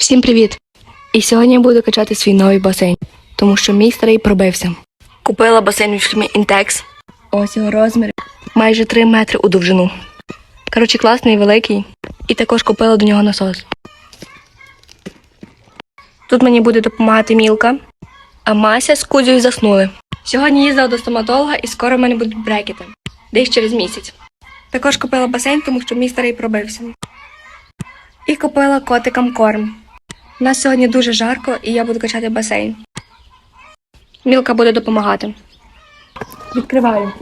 Всім привіт! І сьогодні я буду качати свій новий басейн, тому що мій старий пробився. Купила басейн від фірми Intex. Ось його розмір. Майже 3 метри у довжину. Коротше, класний, великий. І також купила до нього насос. Тут мені буде допомагати мілка, а Мася з Кузею заснули. Сьогодні їздила до стоматолога і скоро в мене будуть брекети. Десь через місяць. Також купила басейн, тому що мій старий пробився. І купила котикам корм. У нас сьогодні дуже жарко, і я буду качати басейн. Мілка буде допомагати. Відкриваю.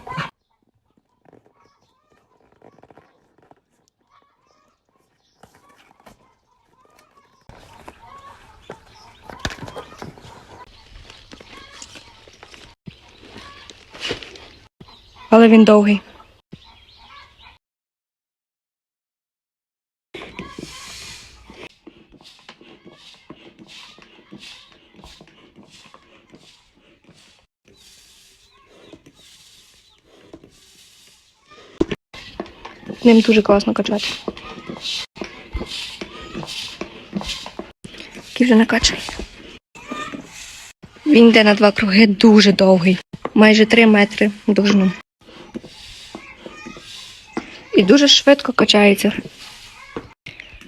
Але він довгий. Ним дуже класно качати. Який вже накачаний. Він йде на два круги дуже довгий, майже три метри довжину. І дуже швидко качається.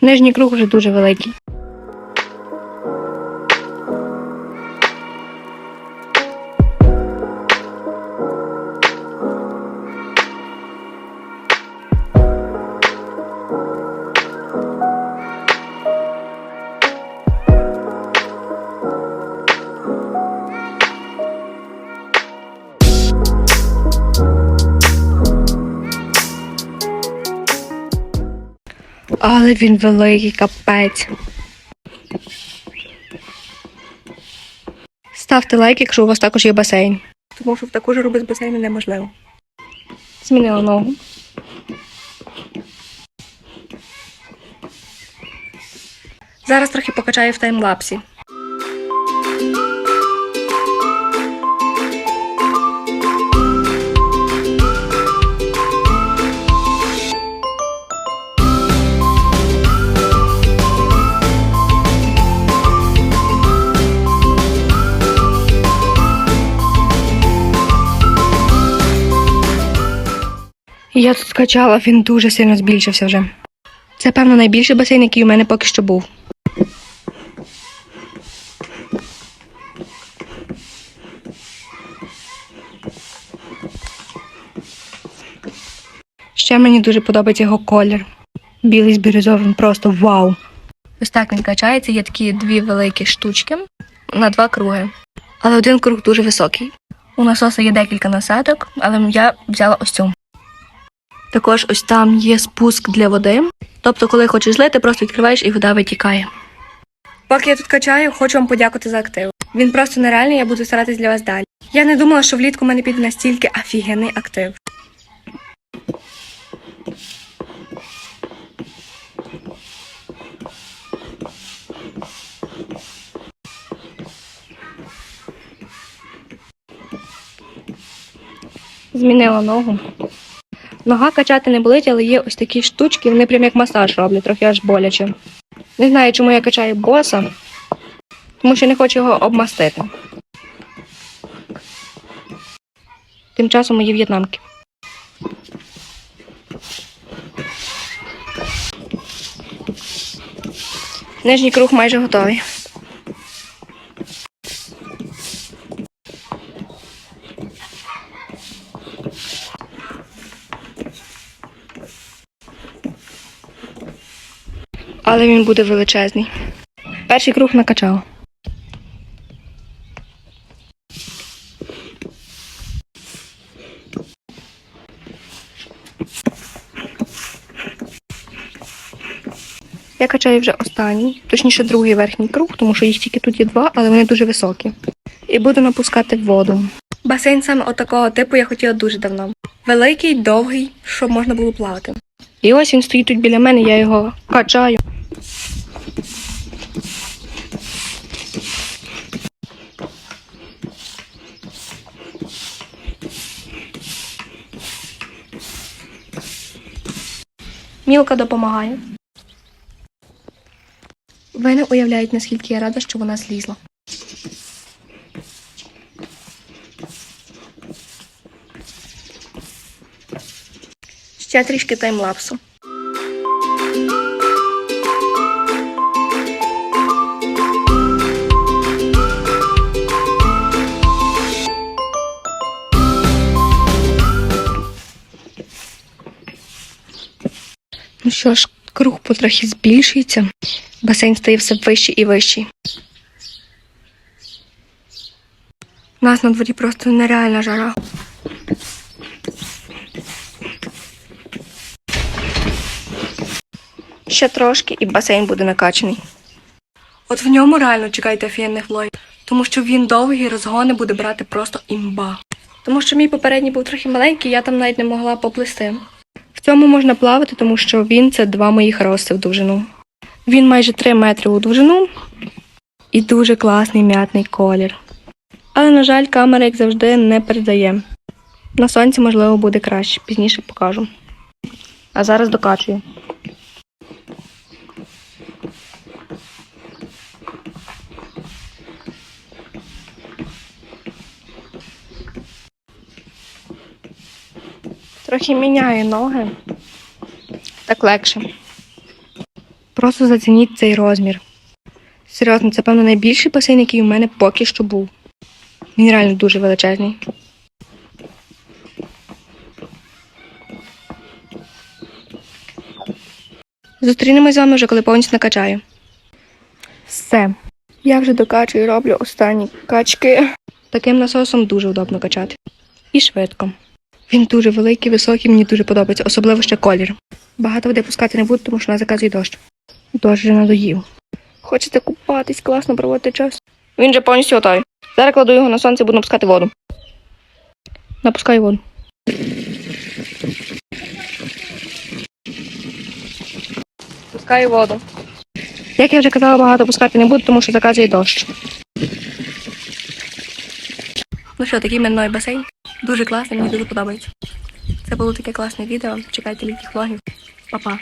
Нижній круг вже дуже великий. Але він великий капець. Ставте лайк, якщо у вас також є басейн. Тому що в таку ж робити з басейну неможливо. Змінила ногу. Зараз трохи покачаю в таймлапсі. Я тут скачала, він дуже сильно збільшився вже. Це, певно, найбільший басейн, який у мене поки що був. Ще мені дуже подобається його колір. Білий з бірюзовим, просто вау. Ось так він качається, є такі дві великі штучки на два круги. Але один круг дуже високий. У насоса є декілька насадок, але я взяла ось цю. Також ось там є спуск для води. Тобто, коли хочеш злити, просто відкриваєш і вода витікає. Поки я тут качаю, хочу вам подякувати за актив. Він просто нереальний, я буду старатись для вас далі. Я не думала, що влітку в мене піде настільки офігенний актив. Змінила ногу. Нога качати не болить, але є ось такі штучки, вони прям як масаж роблять, трохи аж боляче. Не знаю, чому я качаю боса, тому що не хочу його обмастити. Тим часом мої в'єтнамки. Нижній круг майже готовий. Але він буде величезний. Перший круг накачав. Я качаю вже останній, точніше другий верхній круг, тому що їх тільки тут є два, але вони дуже високі. І буду напускати воду. Басейн саме отакого типу я хотіла дуже давно. Великий, довгий, щоб можна було плавати. І ось він стоїть тут біля мене, я його качаю. Мілка допомагає. Ви не уявляєте, наскільки я рада, що вона злізла. Ще трішки таймлапсу. Ну що ж, круг потрохи збільшується. Басейн стає все вищий і вищий. У нас на дворі просто нереальна жара. Ще трошки і басейн буде накачаний. От в ньому реально чекайте офігенних влогів, тому що він довгий розгони буде брати просто імба. Тому що мій попередній був трохи маленький, я там навіть не могла поплисти. В цьому можна плавати, тому що він це два моїх рости в довжину. Він майже 3 метри у довжину і дуже класний м'ятний колір. Але, на жаль, камера, як завжди, не передає. На сонці, можливо, буде краще, пізніше покажу. А зараз докачую. Трохи міняю ноги. Так легше. Просто зацініть цей розмір. Серйозно, це, певно, найбільший басейн, який у мене поки що був. Він реально дуже величезний. Зустрінемось з вами вже, коли повністю накачаю. Все. Я вже докачую і роблю останні качки. Таким насосом дуже удобно качати. І швидко. Він дуже великий, високий, мені дуже подобається, особливо ще колір. Багато води пускати не буду, тому що вона заказує дощ. Дощ вже надоїв. Хочете купатись, класно проводити час. Він же повністю готовий. Зараз кладу його на сонце буду напускати воду. Напускаю воду. Пускаю воду. Як я вже казала, багато пускати не буду, тому що заказує дощ. Ну що, такий менной басейн. Дуже класно, мені дуже подобається. Це було таке класне відео. Чекайте літніх влогів. Па-па.